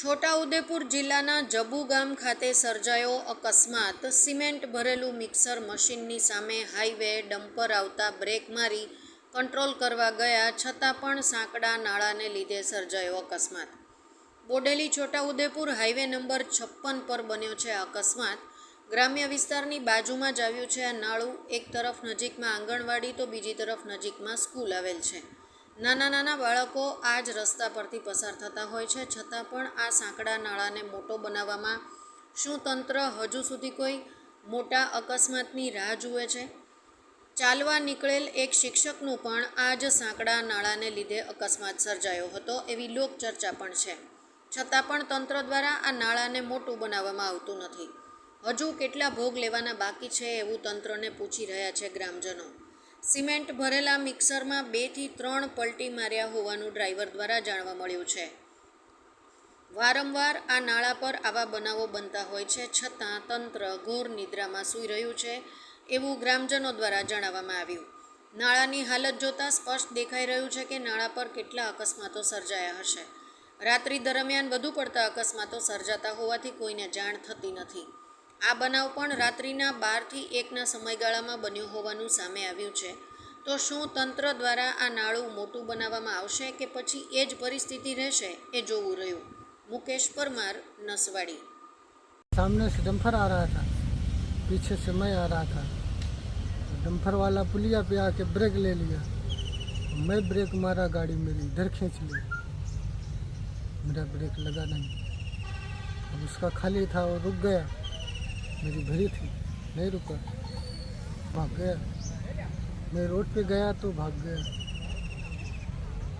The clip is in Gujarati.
છોટાઉદેપુર જિલ્લાના જબુ ગામ ખાતે સર્જાયો અકસ્માત. સિમેન્ટ ભરેલું મિક્સર મશીનની સામે હાઈવે ડમ્પર આવતા બ્રેક મારી કંટ્રોલ કરવા ગયા, છતાં પણ સાંકડા નાળાને લીધે સર્જાયો અકસ્માત. બોડેલી છોટાઉદેપુર હાઈવે નંબર છપ્પન પર બન્યો છે અકસ્માત. ગ્રામ્ય વિસ્તારની બાજુમાં જ આવ્યું છે આ નાળું. એક તરફ નજીકમાં આંગણવાડી, તો બીજી તરફ નજીકમાં સ્કૂલ આવેલ છે. નાના નાના બાળકો આ જ રસ્તા પરથી પસાર થતા હોય છે. છતાં પણ આ સાંકડા નાળાને મોટો બનાવવામાં શું તંત્ર હજુ સુધી કોઈ મોટા અકસ્માતની રાહ જુએ છે? ચાલવા નીકળેલ એક શિક્ષકનું પણ આ જ સાંકડા નાળાને લીધે અકસ્માત સર્જાયો હતો એવી લોકચર્ચા પણ છે. છતાં પણ તંત્ર દ્વારા આ નાળાને મોટું બનાવવામાં આવતું નથી. હજુ કેટલા ભોગ લેવાના બાકી છે એવું તંત્રને પૂછી રહ્યા છે ગ્રામજનો. સિમેન્ટ ભરેલા મિક્સરમાં બેથી ત્રણ પલટી માર્યા હોવાનું ડ્રાઈવર દ્વારા જાણવા મળ્યું છે. વારંવાર આ નાળા પર આવા બનાવો બનતા હોય છે, છતાં તંત્ર ઘોર નિદ્રામાં સૂઈ રહ્યું છે એવું ગ્રામજનો દ્વારા જણાવવામાં આવ્યું. નાળાની હાલત જોતાં સ્પષ્ટ દેખાઈ રહ્યું છે કે નાળા પર કેટલા અકસ્માતો સર્જાયા હશે. રાત્રિ દરમિયાન વધુ પડતા અકસ્માતો સર્જાતા હોવાથી કોઈને જાણ થતી નથી. આ બનાવ પણ રાત્રિના બારથી એકના સમયગાળામાં બન્યો હોવાનું સામે આવ્યું છે તો શું તંત્ર દ્વારા આ નાળું મોટું બનાવવામાં આવશે કે પછી એ જ પરિસ્થિતિ રહેશે એ જોવું રહ્યું મુકેશ પરમાર નસવાડી सामने से डम्फर आ रहा था पीछे से मैं आ रहा था डम्फर वाला पुलिया पे आके ब्रेक ले लिया मैं ब्रेक मारा गाड़ी मेरी इधर खींच ली मेरा ब्रेक लगा नहीं अब उसका खाली था वो रुक गया मेरी भरी थी नहीं रुका भाग गया मैं रोड पे गया तो भाग गया